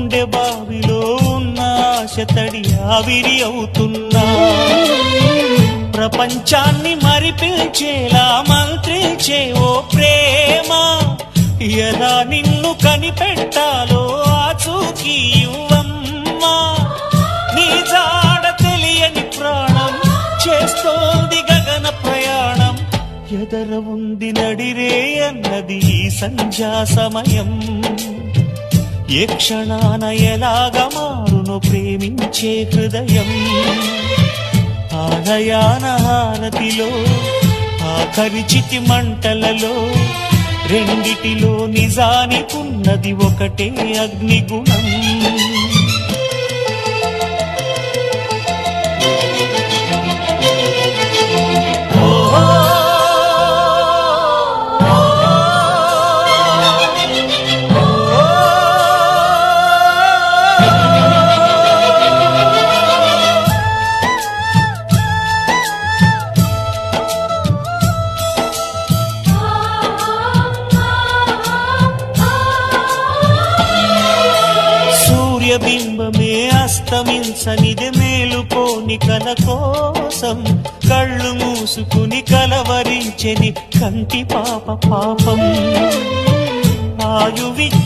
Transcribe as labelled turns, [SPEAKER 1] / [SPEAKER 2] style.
[SPEAKER 1] గుండె బావిలో ఉన్న ఆశ తడి ఆవిరి అవుతున్నా ప్రపంచాన్ని మరిపించేలా మంత్రించే ఓ ప్రేమ ఎలా నిన్ను కనిపెట్టాలో ఆచూకీ ఇవ్వమ్మా నీ జాడ తెలియని ప్రాణం చేస్తోంది గగన ప్రయాణం. ఎదర ఉంది నడిరే అన్నది సంధ్యా సమయం. ఏ క్షణాన ఎలాగ మారును ప్రేమించే హృదయం? ఆలయాన హారతిలో ఆఖరిచితి మంటలలో రెండిటిలో నిజానికున్నది ఒకటే అగ్నిగుణం. సూర్యబింబమే అస్తమించనిది మేలుకోని కల కోసం కళ్ళు మూసుకుని కలవరించెని కంటి పాప పాపం. ఆయువిచ్చి